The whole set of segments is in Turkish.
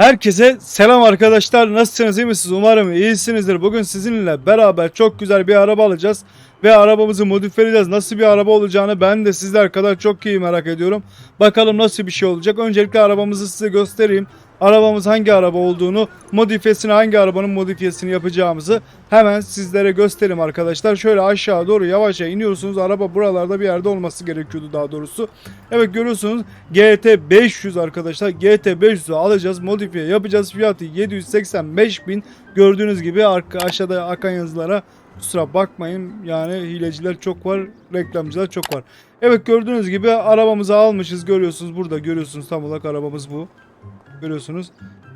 Herkese selam arkadaşlar. Nasılsınız iyi misiniz? Umarım iyisinizdir. Bugün sizinle beraber çok güzel bir araba alacağız. Ve arabamızı modifiyeleyeceğiz. Nasıl bir araba olacağını ben de sizler kadar çok iyi merak ediyorum. Bakalım nasıl bir şey olacak. Öncelikle arabamızı size göstereyim. Arabamız hangi araba olduğunu, modifiyesini hangi arabanın modifiyesini yapacağımızı hemen sizlere göstereyim arkadaşlar. Şöyle aşağı doğru yavaşça iniyorsunuz. Araba buralarda bir yerde olması gerekiyordu daha doğrusu. Evet görüyorsunuz GT 500 arkadaşlar. GT 500'ü alacağız. Modifiye yapacağız. Fiyatı 785 bin. Gördüğünüz gibi aşağıda akan yazılara kusura bakmayın. Yani hileciler çok var. Reklamcılar çok var. Evet gördüğünüz gibi arabamızı almışız. Görüyorsunuz burada görüyorsunuz tam olarak arabamız bu. Görüyorsunuz.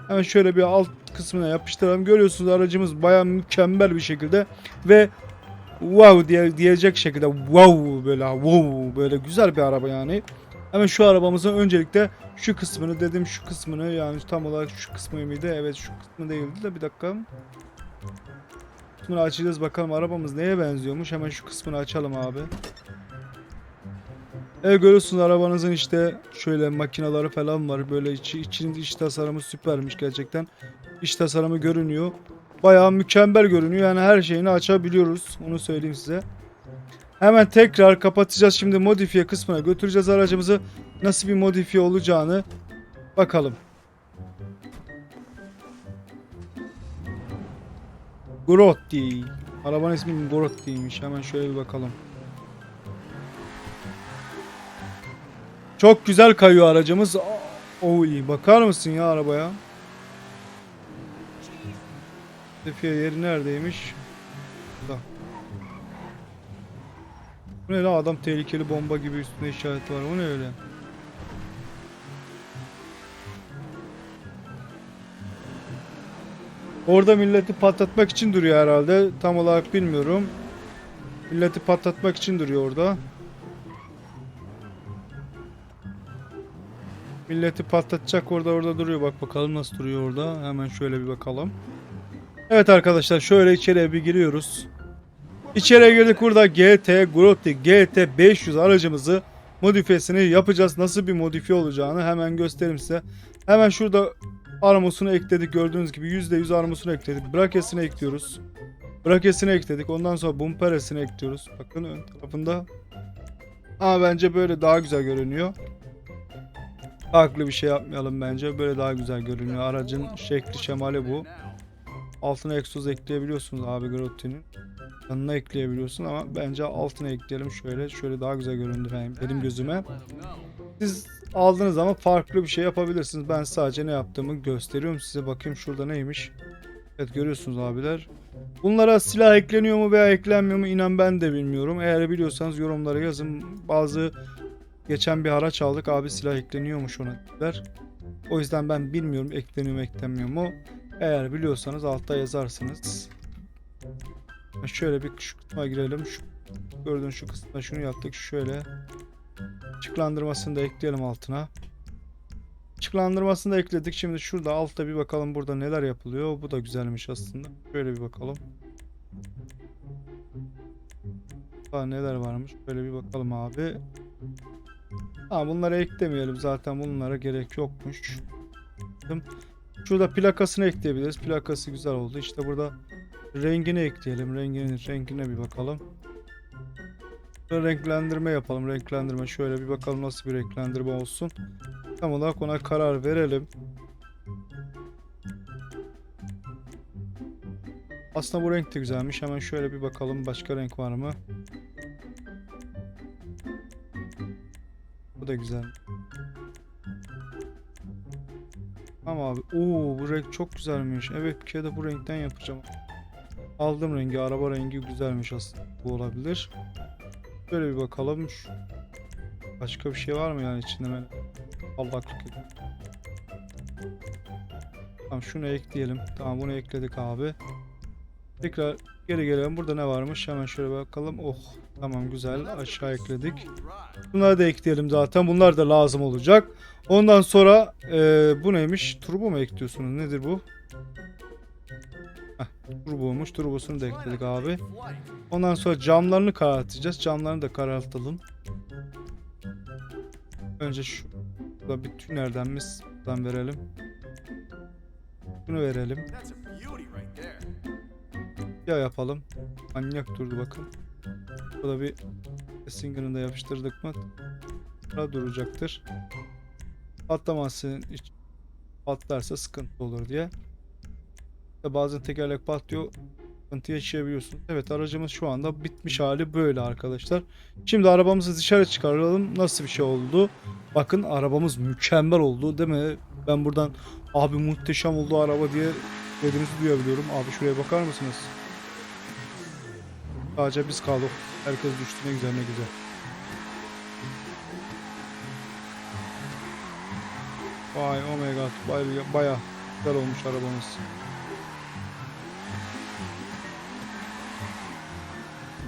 Hemen şöyle bir alt kısmına yapıştıralım. Görüyorsunuz aracımız baya mükemmel bir şekilde ve wow diye diyecek şekilde wow böyle wow böyle güzel bir araba yani. Hemen şu arabamızın öncelikle şu kısmını dedim şu kısmını yani tam olarak şu kısmı mıydı? Evet şu kısmı değildi de bir dakika. Kısmını açacağız bakalım arabamız neye benziyormuş. Hemen şu kısmını açalım abi. Evet görüyorsunuz arabanızın işte şöyle makinaları falan var. Böyle içi, için iç tasarımı süpermiş gerçekten. İç tasarımı görünüyor. Bayağı mükemmel görünüyor. Yani her şeyini açabiliyoruz. Onu söyleyeyim size. Hemen tekrar kapatacağız. Şimdi modifiye kısmına götüreceğiz aracımızı. Nasıl bir modifiye olacağını bakalım. Grotti. Arabanın ismi Grotti'ymiş. Hemen şöyle bir bakalım. Çok güzel kayıyor aracımız. O iyi. Bakar mısın ya arabaya? Modifiye yeri neredeymiş? Burada. Bu ne lan adam tehlikeli bomba gibi üstünde işaret var. O ne öyle? Orada milleti patlatmak için duruyor herhalde. Tam olarak bilmiyorum. Milleti patlatmak için duruyor orada. Milleti patlatacak orada orada duruyor. Bak bakalım nasıl duruyor orada. Hemen şöyle bir bakalım. Evet arkadaşlar şöyle içeriye bir giriyoruz. İçeriye girdik burada GT Grotti GT 500 aracımızı modifiyesini yapacağız. Nasıl bir modifiye olacağını hemen göstereyim size. Hemen şurada armosunu ekledik. Gördüğünüz gibi %100 armosunu ekledik. Brakesini ekliyoruz. Brakesini ekledik. Ondan sonra bumperesini ekliyoruz. Bakın ön tarafında. Ama bence böyle daha güzel görünüyor. Farklı bir şey yapmayalım bence. Böyle daha güzel görünüyor. Aracın şekli şemali bu. Altına egzoz ekleyebiliyorsunuz abi Grotti'nin. Yanına ekleyebiliyorsun ama bence altına ekleyelim şöyle. Şöyle daha güzel göründü benim, benim gözüme. Siz aldığınız zaman farklı bir şey yapabilirsiniz. Ben sadece ne yaptığımı gösteriyorum size. Bakayım şurada neymiş. Evet görüyorsunuz abiler. Bunlara silah ekleniyor mu veya eklenmiyor mu inan ben de bilmiyorum. Eğer biliyorsanız yorumlara yazın. Bazı geçen bir araç aldık abi silah ekleniyormuş ona dediler. O yüzden ben bilmiyorum ekleniyor mu eklenmiyor mu. Eğer biliyorsanız altta yazarsınız. Şöyle bir şu kısma girelim. Şu, gördüğün şu kısmına şunu yaptık. Şöyle ışıklandırmasını da ekleyelim altına. Işıklandırmasını da ekledik. Şimdi şurada altta bir bakalım burada neler yapılıyor. Bu da güzelmiş aslında. Şöyle bir bakalım. Daha neler varmış. Böyle bir bakalım abi. Ha bunları eklemeyelim zaten bunlara gerek yokmuş. Şurada plakasını ekleyebiliriz. Plakası güzel oldu. İşte burada rengini ekleyelim. Rengini, rengine bir bakalım. Burada renklendirme yapalım. Renklendirme şöyle bir bakalım nasıl bir renklendirme olsun. Tam olarak ona karar verelim. Aslında bu renk de güzelmiş. Hemen şöyle bir bakalım başka renk var mı? Bu da güzel. Tamam abi. Oo bu renk çok güzelmiş. Evet bir kere de bu renkten yapacağım. Aldım rengi. Araba rengi güzelmiş aslında. Bu olabilir. Böyle bir bakalım. Şu- Başka bir şey var mı yani içinde ben allaklık edeyim. Tamam şunu ekleyelim. Tamam bunu ekledik abi. Tekrar geri gelelim. Burada ne varmış? Hemen şöyle bakalım. Oh tamam güzel. Aşağı ekledik. Bunları da ekleyelim zaten. Bunlar da lazım olacak. Ondan sonra eee, bu neymiş? Turbo mu ekliyorsunuz? Nedir bu? Heh, turboymuş. Turbosunu da ekledik abi. Ondan sonra camlarını karartacağız. Camlarını da karartalım. Önce şu da bir tünerden mi buradan verelim. Şunu verelim. Ya yapalım. Manyak durdu bakın. Burada bir singer'ını da yapıştırdık mı? Burada duracaktır. Patlamasın hiç patlarsa sıkıntı olur diye. Ve bazen tekerlek patlıyor. Sıkıntı yaşayabiliyorsun. Evet aracımız şu anda bitmiş hali böyle arkadaşlar. Şimdi arabamızı dışarı çıkaralım. Nasıl bir şey oldu? Bakın arabamız mükemmel oldu değil mi? Ben buradan abi muhteşem oldu araba diye dediğinizi duyabiliyorum. Abi şuraya bakar mısınız? Sadece biz kaldık. Herkes düştü ne güzel ne güzel. Vay oh my god baya, baya güzel olmuş arabamız.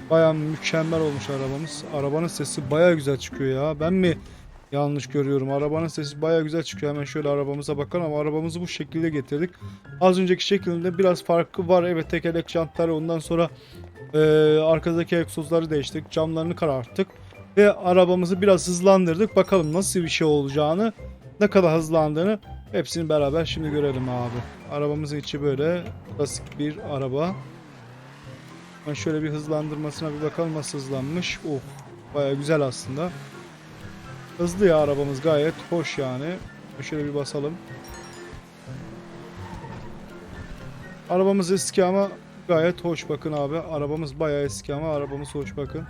Baya mükemmel olmuş arabamız. Arabanın sesi baya güzel çıkıyor ya. Ben mi yanlış görüyorum? Arabanın sesi baya güzel çıkıyor. Hemen şöyle arabamıza bakalım ama arabamızı bu şekilde getirdik. Az önceki şeklinde biraz farkı var. Evet tekerlek jantları ondan sonra ee, arkadaki egzozları değiştirdik. Camlarını kararttık. Ve arabamızı biraz hızlandırdık. Bakalım nasıl bir şey olacağını, ne kadar hızlandığını hepsini beraber şimdi görelim abi. Arabamızın içi böyle klasik bir araba. Ben şöyle bir hızlandırmasına bir bakalım nasıl hızlanmış. Oh baya güzel aslında. Hızlı ya arabamız gayet hoş yani. Şöyle bir basalım. Arabamız eski ama gayet hoş bakın abi. Arabamız bayağı eski ama arabamız hoş bakın.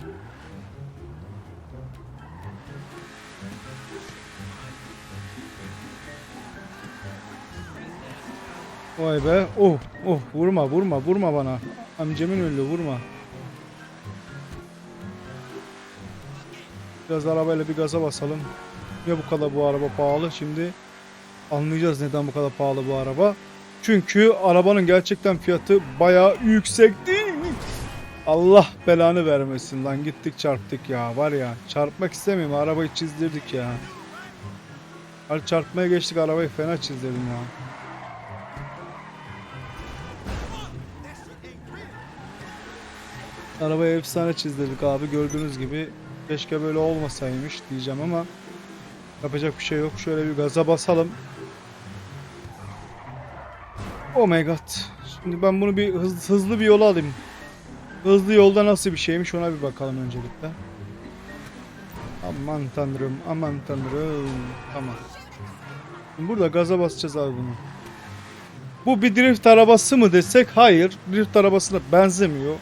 Vay be. Oh, oh vurma vurma vurma bana. Amcamın öldü vurma. Biraz arabayla bir gaza basalım. Niye bu kadar bu araba pahalı? Şimdi anlayacağız neden bu kadar pahalı bu araba. Çünkü arabanın gerçekten fiyatı bayağı yüksek değil mi? Allah belanı vermesin lan gittik çarptık ya var ya çarpmak istemiyorum arabayı çizdirdik ya. Hadi çarpmaya geçtik arabayı fena çizdirdim ya. Arabayı efsane çizdirdik abi gördüğünüz gibi keşke böyle olmasaymış diyeceğim ama yapacak bir şey yok şöyle bir gaza basalım. Oh my god. Şimdi ben bunu bir hız- hızlı bir yola alayım. Hızlı yolda nasıl bir şeymiş ona bir bakalım öncelikle. Aman tanrım, aman tanrım. Tamam. Burada gaza basacağız abi bunu. Bu bir drift arabası mı desek? Hayır. Drift arabasına benzemiyor.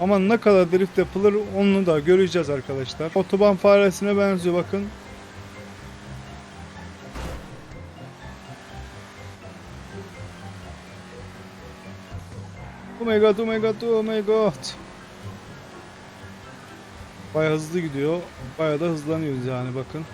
Ama ne kadar drift yapılır onu da göreceğiz arkadaşlar. Otoban faresine benziyor bakın. My god, oh my god, oh my god. Baya hızlı gidiyor. Baya da hızlanıyoruz yani bakın.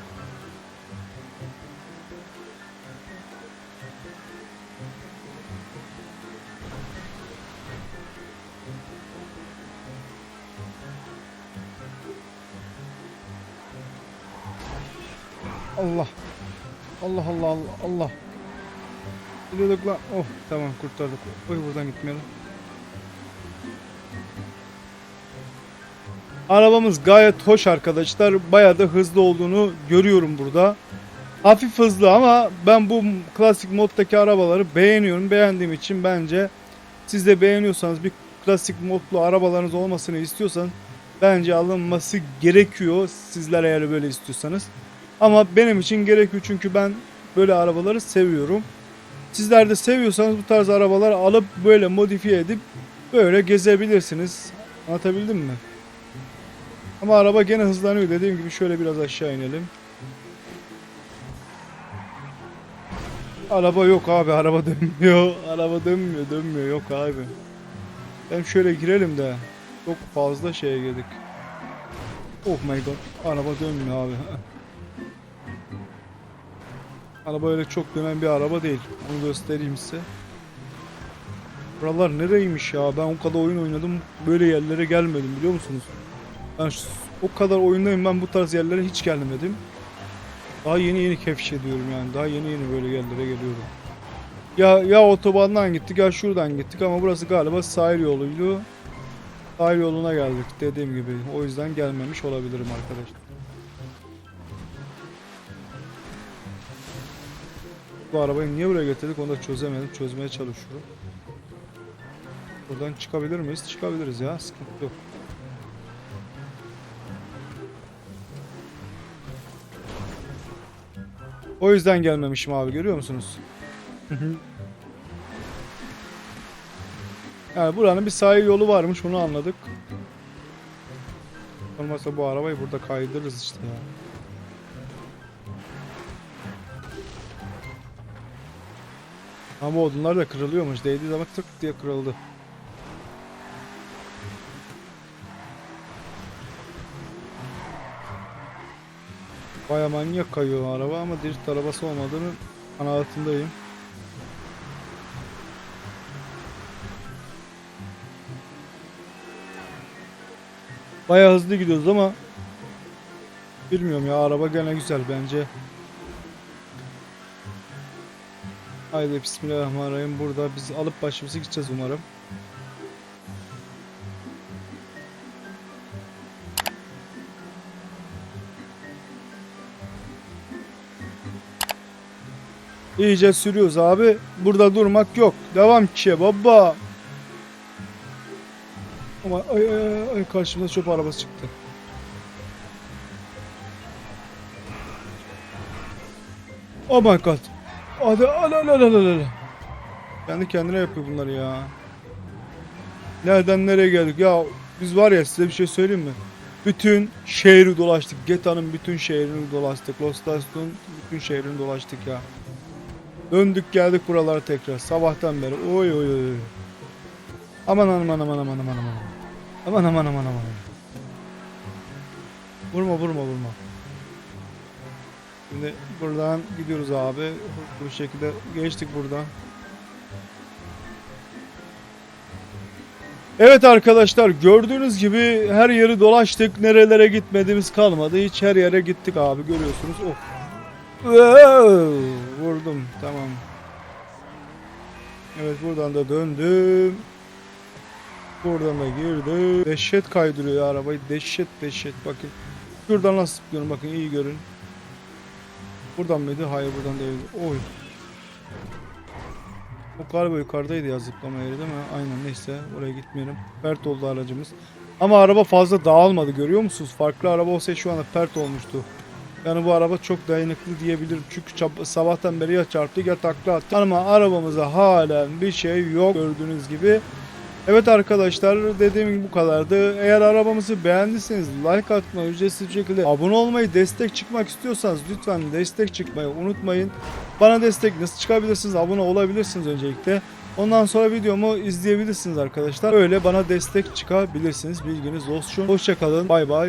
Allah. Allah Allah Allah. Gidiyorduk lan. Oh tamam kurtardık. Oy buradan gitmeyelim. Arabamız gayet hoş arkadaşlar. Bayağı da hızlı olduğunu görüyorum burada. Hafif hızlı ama ben bu klasik moddaki arabaları beğeniyorum. Beğendiğim için bence siz de beğeniyorsanız bir klasik modlu arabalarınız olmasını istiyorsanız bence alınması gerekiyor. Sizler eğer böyle istiyorsanız. Ama benim için gerekiyor çünkü ben böyle arabaları seviyorum. Sizler de seviyorsanız bu tarz arabalar alıp böyle modifiye edip böyle gezebilirsiniz. Anlatabildim mi? Ama araba gene hızlanıyor. Dediğim gibi şöyle biraz aşağı inelim. Araba yok abi. Araba dönmüyor. Araba dönmüyor. Dönmüyor. Yok abi. Ben şöyle girelim de. Çok fazla şeye girdik. Oh my god. Araba dönmüyor abi. Araba öyle çok dönen bir araba değil. Onu göstereyim size. Buralar nereymiş ya? Ben o kadar oyun oynadım. Böyle yerlere gelmedim biliyor musunuz? Ben şu- o kadar oyundayım ben bu tarz yerlere hiç gelmedim. Daha yeni yeni keşfediyorum yani. Daha yeni yeni böyle yerlere geliyorum. Ya ya otobandan gittik ya şuradan gittik ama burası galiba sahil yoluydu. Sahil yoluna geldik dediğim gibi. O yüzden gelmemiş olabilirim arkadaşlar. Bu arabayı niye buraya getirdik onu da çözemedim. Çözmeye çalışıyorum. Buradan çıkabilir miyiz? Çıkabiliriz ya. Sıkıntı yok. O yüzden gelmemişim abi görüyor musunuz? yani buranın bir sahil yolu varmış onu anladık. Olmazsa bu arabayı burada kaydırırız işte ya. Ama odunlar da kırılıyormuş. Değdiği zaman tık diye kırıldı. Baya manyak kayıyor araba ama drift arabası olmadığını kanaatindeyim. Baya hızlı gidiyoruz ama bilmiyorum ya araba gene güzel bence. Haydi bismillahirrahmanirrahim. Burada biz alıp başımızı gideceğiz umarım. İyice sürüyoruz abi. Burada durmak yok. Devam ki baba. Ama ay, ay, ay, karşımda çöp arabası çıktı. Oh my god. Hadi al al al al. Kendi kendine yapıyor bunları ya. Nereden nereye geldik ya biz var ya size bir şey söyleyeyim mi? Bütün şehri dolaştık. Geta'nın bütün şehrini dolaştık. Los Lasos'un bütün şehrini dolaştık ya. Döndük geldik buralara tekrar sabahtan beri. Oy oy oy. aman aman aman aman aman aman. Aman aman aman aman. Vurma vurma vurma. Şimdi buradan gidiyoruz abi. Bu şekilde geçtik buradan. Evet arkadaşlar gördüğünüz gibi her yeri dolaştık. Nerelere gitmediğimiz kalmadı. Hiç her yere gittik abi görüyorsunuz. Oh. Vurdum tamam. Evet buradan da döndüm. Buradan da girdim. Dehşet kaydırıyor arabayı. Dehşet dehşet bakın. Şuradan nasıl zıplıyorum bakın iyi görün. Buradan mıydı? Hayır buradan değildi. Oy. O galiba yukarıdaydı ya zıplama yeri değil mi? Aynen neyse oraya gitmeyelim. Pert oldu aracımız. Ama araba fazla dağılmadı görüyor musunuz? Farklı araba olsa şu anda pert olmuştu. Yani bu araba çok dayanıklı diyebilirim. Çünkü sabahtan beri ya çarptı ya takla attı. Ama arabamıza halen bir şey yok gördüğünüz gibi. Evet arkadaşlar dediğim gibi bu kadardı. Eğer arabamızı beğendiyseniz like atmayı, ücretsiz şekilde abone olmayı, destek çıkmak istiyorsanız lütfen destek çıkmayı unutmayın. Bana destek nasıl çıkabilirsiniz? Abone olabilirsiniz öncelikle. Ondan sonra videomu izleyebilirsiniz arkadaşlar. Öyle bana destek çıkabilirsiniz. Bilginiz olsun. Hoşçakalın. Bay bay.